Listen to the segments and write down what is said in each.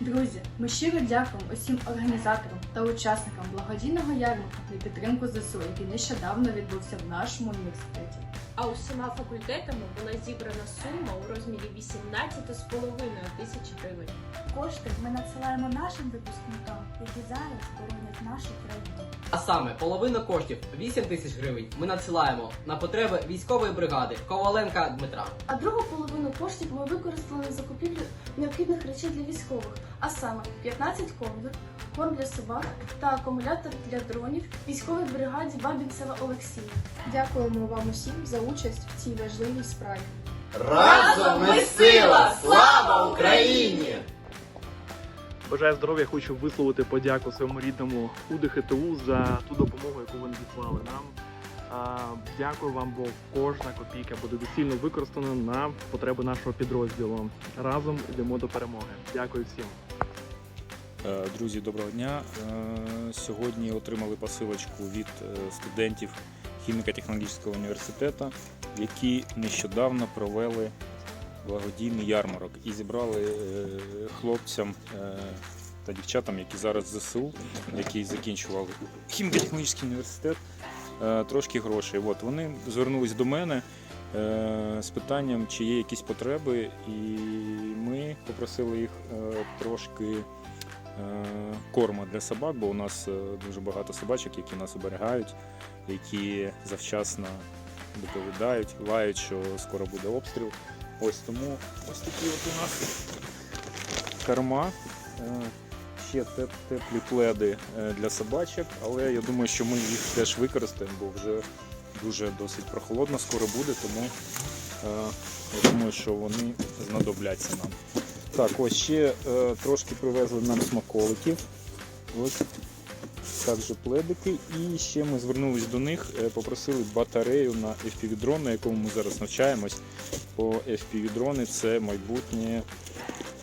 Друзі, ми щиро дякуємо усім організаторам та учасникам благодійного ярмарку на підтримку ЗСУ, який нещодавно відбувся в нашому університеті. А усіма факультетами була зібрана сума у розмірі 18,5 тисячі гривень. Кошти ми надсилаємо нашим випускникам, які зараз боронять нашу країну. А саме половину коштів 8 тисяч гривень ми надсилаємо на потреби військової бригади Коваленка Дмитра. А другу половину коштів ми використали на закупівлю необхідних речей для військових, а саме 15 ковдр, корм для собак та акумулятор для дронів військовій бригаді Бабінцева Олексія. Дякуємо вам усім за участь в цій важливій справі. Разом ми сила! Слава Україні! Бажаю здоров'я, хочу висловити подяку своєму рідному УДХТУ за ту допомогу, яку вони відклали нам. Дякую вам, бо кожна копійка буде доцільно використана на потреби нашого підрозділу. Разом йдемо до перемоги. Дякую всім. Е, Друзі, доброго дня. Е, Сьогодні отримали посилочку від е, студентів хіміко-технологічного університету, які нещодавно провели благодійний ярмарок і зібрали хлопцям та дівчатам, які зараз ЗСУ, які закінчували хіміко-технологічний університет, трошки грошей. От вони звернулись до мене з питанням, чи є якісь потреби, і ми попросили їх трошки корма для собак, бо у нас е, дуже багато собачок, які нас оберігають, які завчасно доповідають, лають, що скоро буде обстріл. Ось тому ось такі от у нас корма. е, Ще теп- теплі пледи е, для собачок, але я думаю, що ми їх теж використаємо, бо вже дуже досить прохолодно скоро буде, тому е, я думаю, що вони знадобляться нам. Так, ось ще е, трошки привезли нам смаколиків. Ось також пледики. І ще ми звернулись до них, е, попросили батарею на FPV-дрон, на якому ми зараз навчаємось. Бо FPV-дрони це майбутнє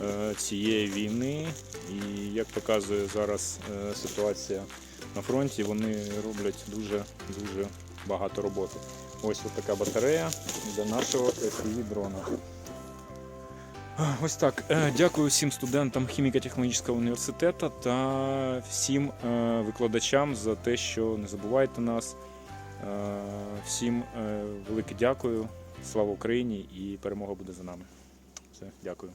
е, цієї війни. І як показує зараз е, ситуація на фронті, вони роблять дуже дуже багато роботи. Ось така батарея для нашого FPV-дрона. Ось так. Е, Дякую всім студентам хіміко-технологічного університету та всім е, викладачам за те, що не забувайте нас. Е, Всім велике дякую. Слава Україні і перемога буде за нами. Все, дякую.